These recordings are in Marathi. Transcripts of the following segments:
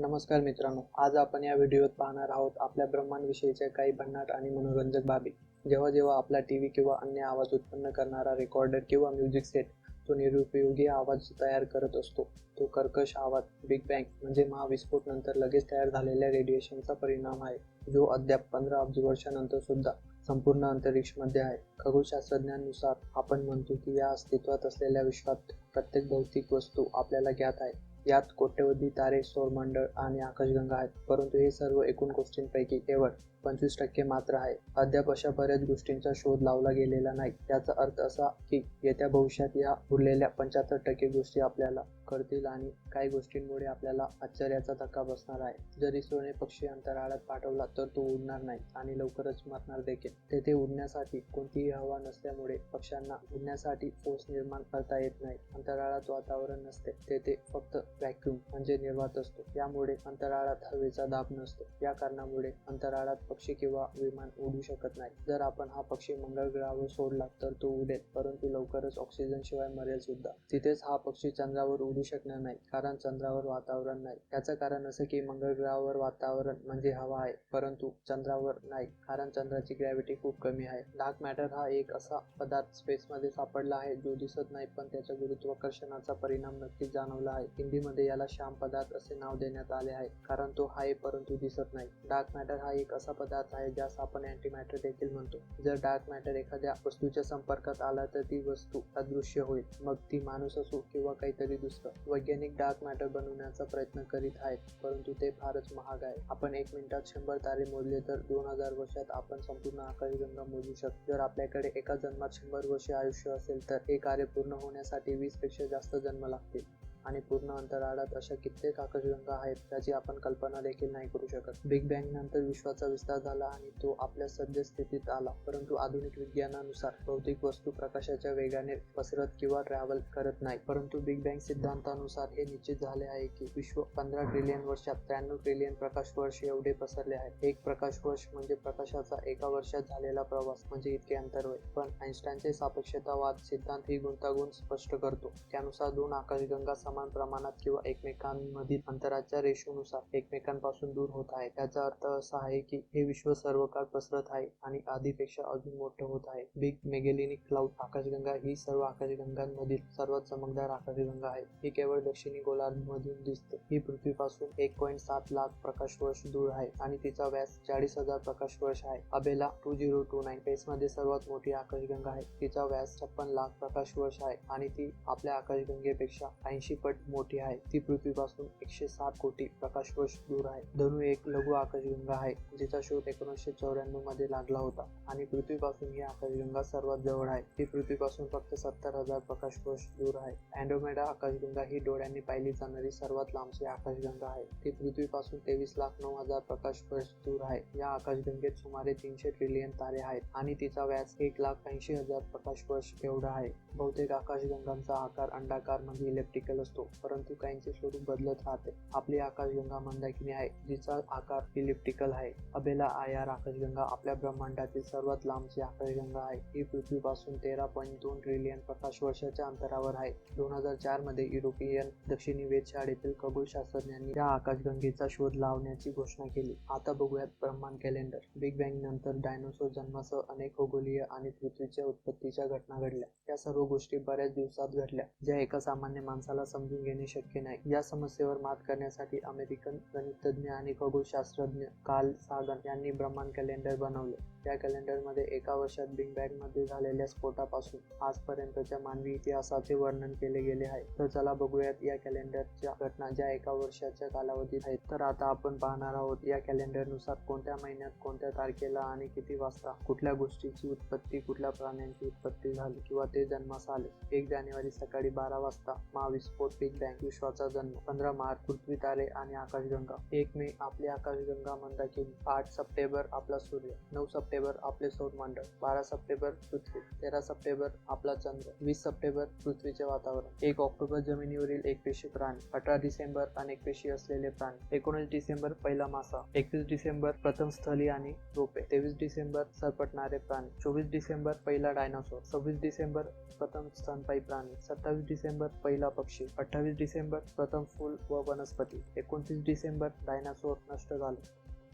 नमस्कार मित्रांनो आज आपण या व्हिडिओत पाहणार आहोत आपल्या ब्रह्मांडविषयीच्या काही भन्नाट आणि मनोरंजक बाबी. जेव्हा जेव्हा आपला टी व्ही किंवा अन्य आवाज उत्पन्न करणारा रेकॉर्डर किंवा म्युझिक सेट तो निरुपयोगी आवाज तयार करत असतो. तो कर्कश आवाज बिग बँग म्हणजे महाविस्फोट नंतर लगेच तयार झालेल्या रेडिएशनचा परिणाम आहे. जो अद्याप पंधरा अब्ज वर्षानंतर सुद्धा संपूर्ण अंतरिक्षमध्ये आहे. खगोलशास्त्रज्ञांनुसार आपण म्हणतो की या अस्तित्वात असलेल्या विश्वात प्रत्येक भौतिक वस्तू आपल्याला ज्ञात आहे. यात कोट्यवधी तारे सौरमंडळ आणि आकाशगंगा आहेत. परंतु हे सर्व एकूण गोष्टींपैकी केवळ पंचवीस टक्के मात्र आहे. अद्याप अशा बऱ्याच गोष्टींचा शोध लावला गेलेला नाही. याचा अर्थ असा की येत्या भविष्यात या उरलेल्या पंच्याहत्तर टक्के गोष्टी आपल्याला कळतील आणि काही गोष्टींमुळे आपल्याला आश्चर्याचा धक्का बसणार आहे. जरी सोने पक्षी अंतराळात पाठवला तर तो उडणार नाही आणि लवकरच मरणार देखील. तेथे उडण्यासाठी कोणतीही हवा नसल्यामुळे पक्ष्यांना उडण्यासाठी फोर्स निर्माण करता येत नाही. अंतराळात वातावरण नसते. तेथे फक्त व्हॅक्यूम म्हणजे निर्वात असतो. यामुळे अंतराळात हवेचा दाब नसतो. या कारणामुळे अंतराळात पक्षी किंवा विमान उडू शकत नाही. जर आपण हा पक्षी मंगळ ग्रहावर सोडला तर तो उडेल परंतु लवकरच ऑक्सिजन शिवाय मरेल सुद्धा. तिथेच हा पक्षी चंद्रावर उडू शकणार नाही कारण चंद्रावर वातावरण नाही. याचं कारण असं की मंगळ ग्रहावर वातावरण म्हणजे हवा आहे परंतु चंद्रावर नाही कारण चंद्राची ग्रॅव्हिटी खूप कमी आहे. डार्क मॅटर हा एक असा पदार्थ स्पेसमध्ये सापडला आहे जो दिसत नाही पण त्याच्या गुरुत्वाकर्षणाचा परिणाम नक्कीच जाणवला आहे. हिंदीमध्ये याला श्याम पदार्थ असे नाव देण्यात आले आहे. कारण तो आहे परंतु दिसत नाही. डार्क मॅटर हा एक असा पदार्थ आहे ज्यास आपण अँटी मॅटर देखील म्हणतो. जर डार्क मॅटर एखाद्या वस्तूच्या संपर्कात आला तर ती वस्तू अदृश्य होईल. मग ती माणूस असो किंवा काहीतरी दुसरं. वैज्ञानिक डार्क मॅटर बनवण्याचा प्रयत्न करीत आहेत परंतु ते फारच महाग आहे. आपण एक मिनिटात शंभर तारे मोजले तर दोन हजार वर्षात आपण संपूर्ण आकाशगंगा मोजू शकतो. जर आपल्याकडे एका जन्मात शंभर वर्षे आयुष्य असेल तर हे कार्य पूर्ण होण्यासाठी वीसपेक्षा जास्त जन्म लागतील. आणि पूर्ण अंतराळात अशा कित्येक आकाशगंगा आहेत ज्याची आपण कल्पना देखील नाही करू शकत. बिग बँग नंतर विश्वाचा विस्तार झाला आणि तो आपल्या सद्यस्थितीत आला परंतु आधुनिक विज्ञानानुसार भौतिक वस्तू प्रकाशाच्या वेगाने पसरत किंवा ट्रॅव्हल करत नाही. परंतु बिग बँग सिद्धांतानुसार हे निश्चित झाले आहे की विश्व पंधरा ट्रिलियन वर्षात त्र्याण्णव ट्रिलियन प्रकाश वर्ष एवढे पसरले आहे एक प्रकाश वर्ष म्हणजे प्रकाशाचा एका वर्षात झालेला प्रवास म्हणजे इतके अंतर होय. पण आईन्स्टाईनचे सापेक्षतावाद सिद्धांत ही गुंतागुंत स्पष्ट करतो. त्यानुसार दोन आकाशगंगा समान प्रमाणात किंवा एकमेकांमधील अंतराच्या रेशोनुसार एकमेकांपासून दूर होत आहे. त्याचा अर्थ असा आहे की हे विश्व सर्व काळ पसरत आहे आणि आधीपेक्षा अजून मोठं होत आहे. बिग मेगेलिनिक क्लाउड आकाशगंगा ही सर्व आकाशगंगांमधील सर्वात चमकदार आकाशगंगा आहे. ही केवळ दक्षिणी गोलार्धमधून दिसते. ही पृथ्वीपासून एक पॉईंट सात लाख प्रकाश वर्ष दूर आहे आणि तिचा व्यास चाळीस हजार प्रकाश वर्ष आहे. Abela two zero two nine space मध्ये सर्वात मोठी आकाशगंगा आहे. तिचा व्यास छप्पन लाख प्रकाश वर्ष आहे आणि ती आपल्या आकाशगंगेपेक्षा ऐंशी पट मोठी आहे. ती पृथ्वीपासून एकशे सात कोटी प्रकाश वर्ष दूर आहे. धनु एक लघु आकाशगंगा आहे जिचा शोध एकोणीसशे चौऱ्याण्णवमध्ये लागला होता. आणि पृथ्वीपासून ही आकाशगंगा सर्वात जवळ आहे. ती पृथ्वीपासून फक्त सत्तर हजार प्रकाश वर्ष दूर आहे. अँडोमेडा आकाशगंगा ही डोळ्यांनी पाहिली जाणारी सर्वात लांबची आकाशगंगा आहे. ती पृथ्वीपासून तेवीस लाख नऊ हजार प्रकाश वर्ष दूर आहे. या आकाशगंगेत सुमारे तीनशे ट्रिलियन तारे आहेत आणि तिचा व्यास एक लाख ऐंशी हजार प्रकाश वर्ष एवढा आहे. बहुतेक आकाशगंगांचा आकार अंडाकार म्हणजे इलेक्ट्रिकल असतो परंतु काहींचे स्वरूप बदलत राहते. आपली आकाशगंगा मंदाकिनी आहे जिचा आकार इलिप्टिकल आहे. अबेला आयार आकाशगंगा आपल्या ब्रह्मांडातील सर्वात लांबची आकाशगंगा आहे. ही पृथ्वीपासून तेरा पॉईंट दोन ट्रिलियन प्रकाश वर्षाच्या अंतरावर आहे. दोन हजार चारमध्ये युरोपियन दक्षिणी वेधशाळेतील खगोलशास्त्रज्ञांनी या आकाशगंगेचा शोध लावण्याची घोषणा केली. आता बघूयात ब्रह्मांड कॅलेंडर बिग बँग नंतर डायनोसॉर जन्मासह अनेक खगोलीय आणि पृथ्वीच्या उत्पत्तीच्या घटना घडल्या. या सर्व गोष्टी बऱ्याच दिवसात घडल्या ज्या एका सामान्य माणसाला समजून घेणे शक्य नाही. या समस्येवर मात करण्यासाठी अमेरिकन गणितज्ञ आणि खगोलशास्त्रज्ञ काल सागन यांनी ब्रह्मांड कॅलेंडर बनवले. या कॅलेंडरमध्ये एका वर्षात बिग बँगमध्ये झालेल्या स्फोटापासून आजपर्यंतच्या मानवी इतिहासाचे वर्णन केले गेले आहे. तर चला बघूयात या कॅलेंडरच्या घटना ज्या एका वर्षाच्या कालावधीत आहेत. तर आता आपण पाहणार आहोत या कॅलेंडरनुसार कोणत्या महिन्यात कोणत्या तारखेला आणि किती वाजता कुठल्या गोष्टीची उत्पत्ती कुठल्या प्राण्यांची उत्पत्ती झाली किंवा ते जन्मास आले. एक जानेवारी सकाळी बारा वाजता महाविस्फोट बिग बँग विश्वाचा जन्म पंधरा मार्च पृथ्वी तारे आणि आकाशगंगा. एक मे आपली आकाशगंगा मंदाकिनी. आठ सप्टेंबर आपला सूर्य. नऊ सप्टेंबर आपले सौरमंडळ. बारा सप्टेंबर पृथ्वी. तेरा सप्टेंबर आपला चंद्र. वीस सप्टेंबर पृथ्वीचे वातावरण. एक ऑक्टोबर जमिनीवरील एकपेशी प्राणी. अठरा डिसेंबर अनेकपेशी असलेले प्राणी. एकोणीस डिसेंबर पहिला मासा. एकवीस डिसेंबर प्रथम स्थली आणि रोपे. तेवीस डिसेंबर सरपटणारे प्राणी. चोवीस डिसेंबर पहिला डायनासोर. सव्वीस डिसेंबर प्रथम स्तनपायी प्राणी. सत्तावीस डिसेंबर पहिला पक्षी. अठ्ठावीस डिसेंबर प्रथम फूल व वनस्पती. एकोणतीस डिसेंबर डायनासोर नष्ट झाले.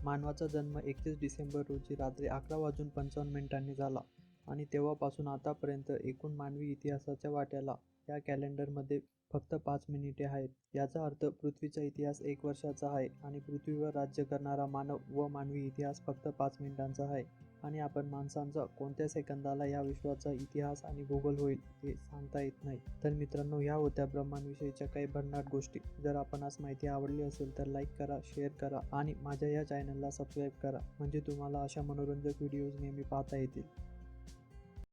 मानवाचा जन्म एकतीस डिसेंबर रोजी रात्री अकरा वाजून पंचावन्न मिनिटांनी झाला आणि तेव्हापासून आतापर्यंत एकूण मानवी इतिहासाच्या वाट्याला या कॅलेंडरमध्ये फक्त पाच मिनिटे आहेत. याचा अर्थ पृथ्वीचा इतिहास एक वर्षाचा आहे आणि पृथ्वीवर राज्य करणारा मानव व मानवी इतिहास फक्त पाच मिनिटांचा आहे. आणि आपण माणसांचा कोणत्या सेकंदाला या विश्वाचा इतिहास आणि भूगोल होईल हे सांगता येत नाही. तर मित्रांनो ह्या होत्या ब्रह्मांडविषयीच्या काही भन्नाट गोष्टी. जर आपण आज माहिती आवडली असेल तर लाईक करा शेअर करा आणि माझ्या या चॅनलला सबस्क्राईब करा. म्हणजे तुम्हाला अशा मनोरंजक व्हिडिओज नेहमी पाहता येतील.